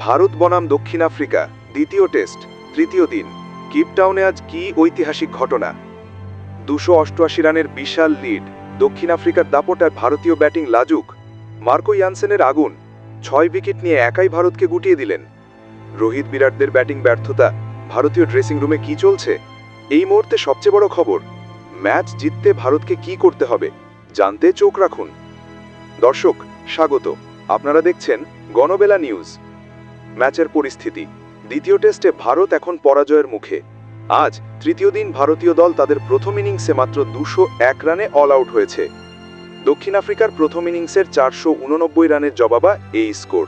ভারত বনাম দক্ষিণ আফ্রিকা, দ্বিতীয় টেস্ট, তৃতীয় দিন। কিপটাউনে আজ কি ঐতিহাসিক ঘটনা? দুশো অষ্টআশি রানের বিশাল লিড। দক্ষিণ আফ্রিকার দাপটায় ভারতীয় ব্যাটিং লাজুক। মার্কো ইয়ানসেনের আগুন। ছয় উইকেট নিয়ে একাই ভারতকে গুটিয়ে দিলেন। রোহিত বিরাটদের ব্যাটিং ব্যর্থতা, ভারতীয় ড্রেসিং রুমে কি চলছে? এই মুহূর্তে সবচেয়ে বড় খবর, ম্যাচ জিততে ভারতকে কি করতে হবে, জানতে চোখ রাখুন। দর্শক, স্বাগত। আপনারা দেখছেন গণবেলা নিউজ। ম্যাচের পরিস্থিতি। দ্বিতীয় টেস্টে ভারত এখন পরাজয়ের মুখে। আজ তৃতীয় দিন ভারতীয় দল তাদের প্রথম ইনিংসে মাত্র দুশো এক রানে অল আউট হয়েছে। দক্ষিণ আফ্রিকার প্রথম ইনিংসের চারশো উননব্বই রানের জবাবা এই স্কোর।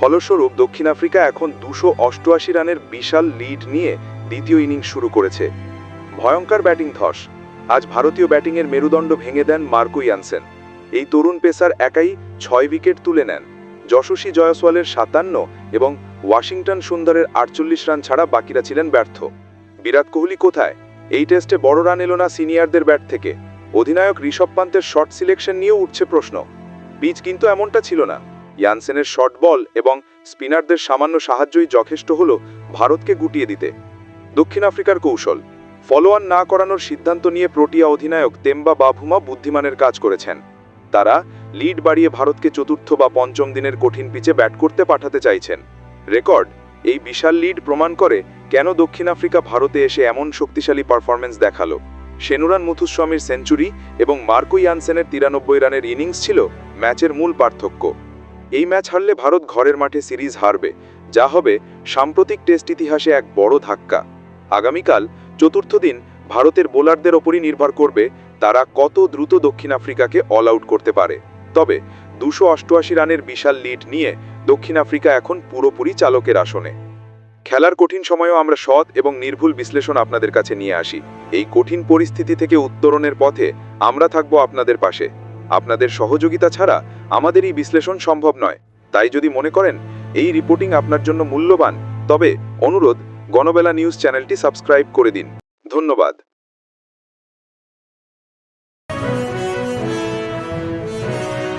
ফলস্বরূপ দক্ষিণ আফ্রিকা এখন দুশো অষ্টআশি রানের বিশাল লিড নিয়ে দ্বিতীয় ইনিংস শুরু করেছে। ভয়ঙ্কর ব্যাটিং ধস। আজ ভারতীয় ব্যাটিংয়ের মেরুদণ্ড ভেঙে দেন মার্কো ইয়ানসেন। এই তরুণ পেসার একাই ছয় উইকেট তুলে নেন। যশস্বী জয়সওয়ালের সাতান্ন এবং ওয়াশিংটন সুন্দরের আটচল্লিশ রান ছাড়া বাকিরা ছিলেন ব্যর্থ। বিরাট কোহলি কোথায়? এই টেস্টে বড় রান এলো না সিনিয়রদের ব্যাট থেকে। অধিনায়ক ঋষভ পান্তের শর্ট সিলেকশন নিয়েও উঠছে প্রশ্ন। পিচ কিন্তু এমনটা ছিল না। ইয়ানসেনের শর্ট বল এবং স্পিনারদের সামান্য সাহায্যই যথেষ্ট হল ভারতকে গুটিয়ে দিতে। দক্ষিণ আফ্রিকার কৌশল। ফলোয়ান না করানোর সিদ্ধান্ত নিয়ে প্রোটিয়া অধিনায়ক তেম্বা বাভুমা বুদ্ধিমানের কাজ করেছেন। তারা লিড বাড়িয়ে ভারতকে চতুর্থ বা পঞ্চম দিনের কঠিন পিচে ব্যাট করতে পাঠাতে চাইছেন। রেকর্ড, এই বিশাল লিড প্রমাণ করে কেন দক্ষিণ আফ্রিকা ভারতে এসে এমন শক্তিশালী পারফরমেন্স দেখাল। সেনুরান মুথুস্বামীর সেঞ্চুরি এবং মার্কো ইয়ানসেনের তিরানব্বই রানের ইনিংস ছিল ম্যাচের মূল পার্থক্য। এই ম্যাচ হারলে ভারত ঘরের মাঠে সিরিজ হারবে, যা হবে সাম্প্রতিক টেস্ট ইতিহাসে এক বড় ধাক্কা। আগামীকাল চতুর্থ দিন ভারতের বোলারদের ওপরই নির্ভর করবে তারা কত দ্রুত দক্ষিণ আফ্রিকাকে অল আউট করতে পারে। তবে দুশো অষ্টআশি রানের বিশাল লিড নিয়ে দক্ষিণ আফ্রিকা এখন পুরোপুরি চালকের আসনে। খেলার কঠিন সময়েও আমরা সৎ এবং নির্ভুল বিশ্লেষণ আপনাদের কাছে নিয়ে আসি। এই কঠিন পরিস্থিতি থেকে উত্তরণের পথে আমরা থাকব আপনাদের পাশে। আপনাদের সহযোগিতা ছাড়া আমাদের এই বিশ্লেষণ সম্ভব নয়। তাই যদি মনে করেন, এই রিপোর্টিং আপনার জন্য মূল্যবান, তবে অনুরোধ, গণবেলা নিউজ চ্যানেলটি সাবস্ক্রাইব করে দিন। ধন্যবাদ।